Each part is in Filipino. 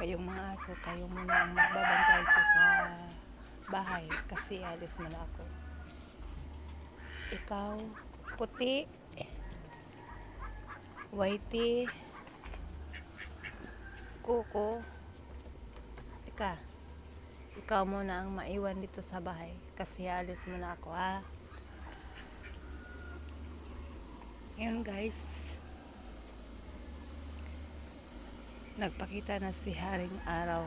kayong mga aso, kayo muna ang magbabantay ko sa bahay kasi alis mo na ako. Ikaw, puti, whitey, kuko, ika, ikaw muna ang maiwan dito sa bahay kasi alis mo na ako ha. Yun guys. Nagpakita na si Haring Araw.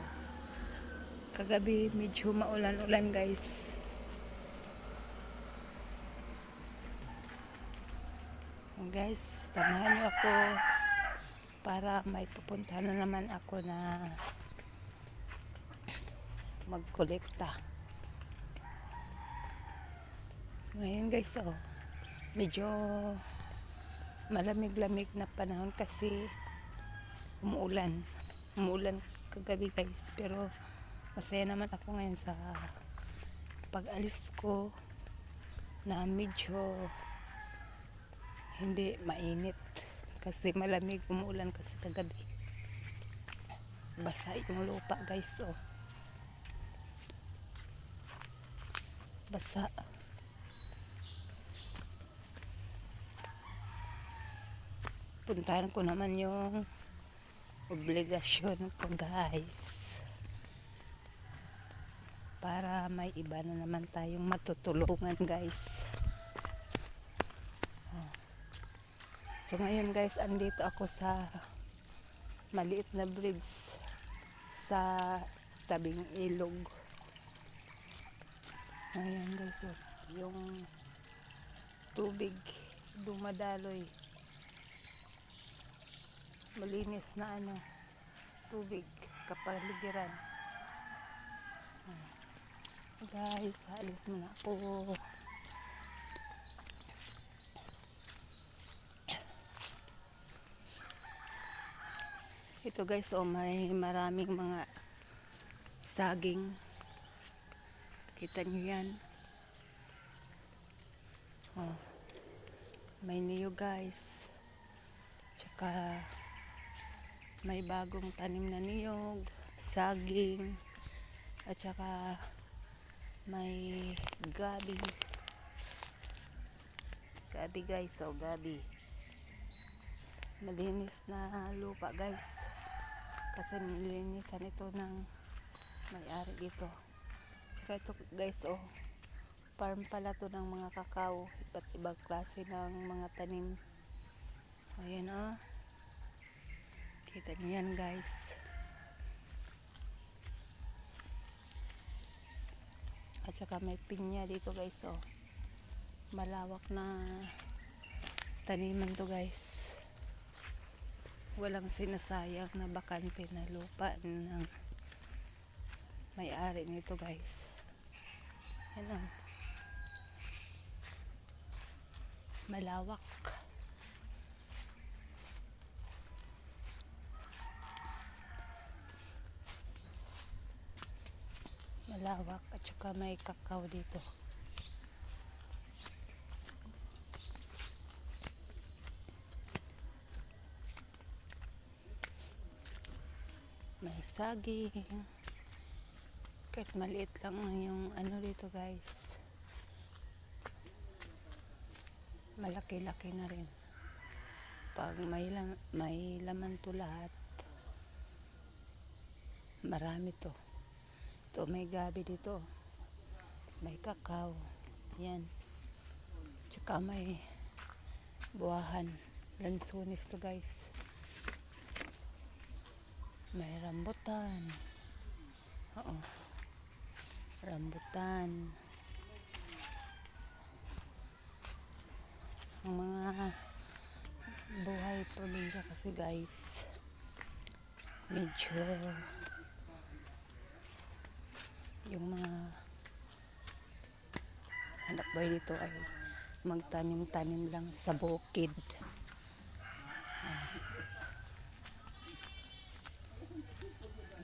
Kagabi medyo maulan-ulan guys. Yun, guys, samahan niyo ako para may pupunta na naman ako na magkolekta. Ngayon guys, oh, medyo malamig-lamig na panahon kasi umuulan. Umuulan kagabi guys. Pero masaya naman ako ngayon sa pag-alis ko na medyo hindi mainit. Kasi malamig umuulan kasi kagabi. Basa yung lupa guys. Oh. Basa. puntahan ko naman yung obligasyon ko guys para may iba na naman tayong matutulungan guys. So ngayon guys andito ako sa maliit na bridge sa tabing ilog. Ayan guys oh, yung tubig dumadaloy malinis na ano tubig kapaligiran guys alis na ako. Ito guys oh may maraming mga saging. Kita nyo yan. Oh may niyo guys. Tsaka may bagong tanim na niyog, saging, at saka may gabi. Gabi guys, so gabi. Malinis na lupa guys. Kasi nilinisan ito ng may-ari dito. Saka ito guys, oh, farm pala to ng mga kakao. Iba't ibang klase ng mga tanim. Ayan oh. Kita niyo yan guys. At saka may pinya dito guys oh. Malawak na taniman to guys. Walang sinasayang na bakante na lupa ng may-ari nito guys. Yan oh. Malawak. malawak at saka may kakao dito. May saging. Kahit maliit lang yung ano dito guys. Malaki-laki na rin. Pag may, lam may laman to lahat marami to ito may gabi dito. May kakao. Yan. Tsaka may buwahan. Lansunis to guys. May rambutan. Oo. Rambutan. Ang mga buhay probinsya kasi guys medyo yung mga anak boy dito ay magtanim-tanim lang sa bukid.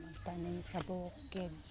Magtanim sa bukid